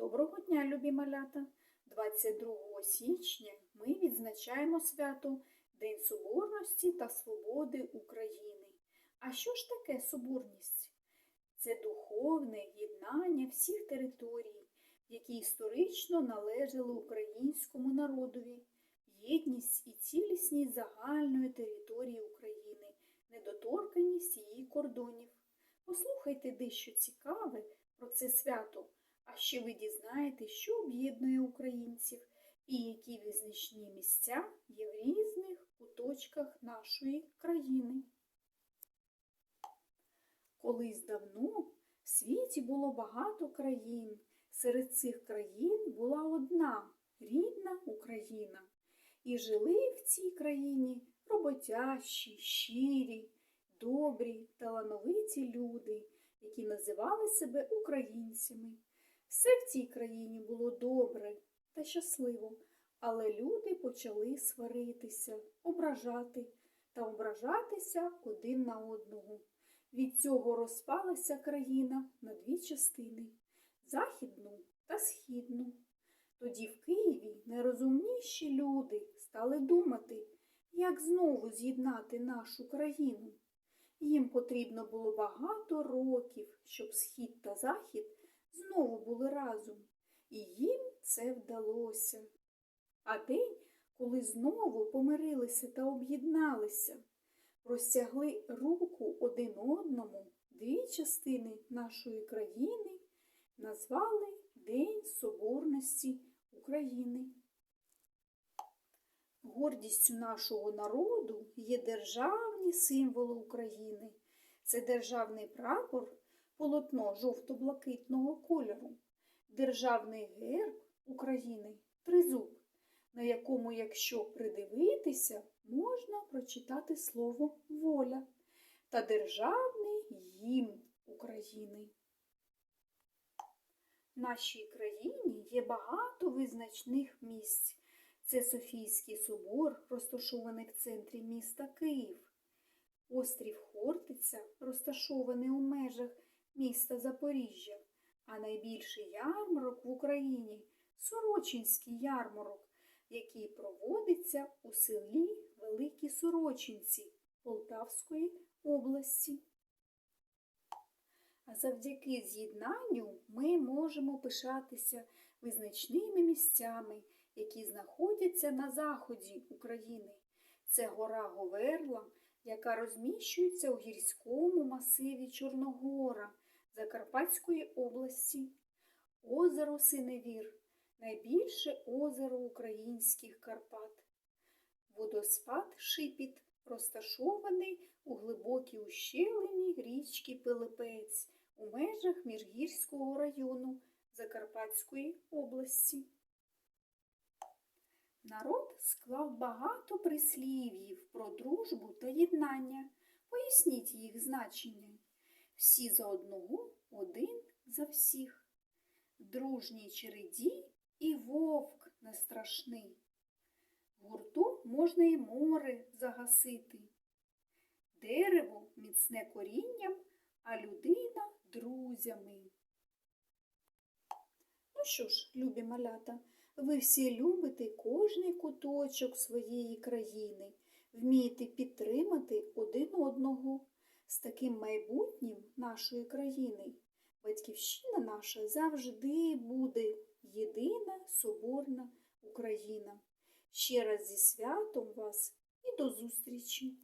Доброго дня, любі малята! 22 січня ми відзначаємо свято День Соборності та Свободи України. А що ж таке соборність? Це духовне єднання всіх територій, які історично належали українському народові, єдність і цілісність загальної території України, недоторканість її кордонів. Послухайте дещо цікаве про це свято. А ще ви дізнаєтесь, що об'єднує українців і які визначні місця є в різних куточках нашої країни. Колись давно в світі було багато країн. Серед цих країн була одна рідна Україна. І жили в цій країні роботящі, щирі, добрі, талановиті люди, які називали себе українцями. Все в цій країні було добре та щасливо, але люди почали сваритися, ображати та ображатися один на одного. Від цього розпалася країна на дві частини західну та східну. Тоді в Києві найрозумніші люди стали думати, як знову з'єднати нашу країну. Їм потрібно було багато років, щоб схід та захід знову були разом, і їм це вдалося. А день, коли знову помирилися та об'єдналися, простягли руку один одному дві частини нашої країни, назвали День Соборності України. Гордістю нашого народу є державні символи України. Це державний прапор полотно жовто-блакитного кольору, державний герб України тризуб, на якому, якщо придивитися, можна прочитати слово воля та державний гімн України. В нашій країні є багато визначних місць. Це Софійський собор, розташований в центрі міста Київ, острів Хортиця, розташований у межах міста Запоріжжя, а найбільший ярмарок в Україні Сорочинський ярмарок, який проводиться у селі Великі Сорочинці Полтавської області. А завдяки з'єднанню ми можемо пишатися визначними місцями, які знаходяться на заході України. Це гора Говерла, яка розміщується у гірському масиві Чорногора Закарпатської області, озеро Синевір найбільше озеро українських Карпат. Водоспад Шипіт розташований у глибокій ущелині річки Пилипець у межах Міжгірського району Закарпатської області. Народ склав багато прислів'їв про дружбу та єднання. Поясніть їх значення. Всі за одного, один за всіх. Дружній череді і вовк не страшний. Гуртом можна і море загасити. Дерево міцне корінням, а людина друзями. Ну що ж, любі малята, ви всі любите кожний куточок своєї країни, вмієте підтримати один одного з таким майбутнім нашої країни. Батьківщина наша завжди буде єдина соборна Україна. Ще раз зі святом вас і до зустрічі!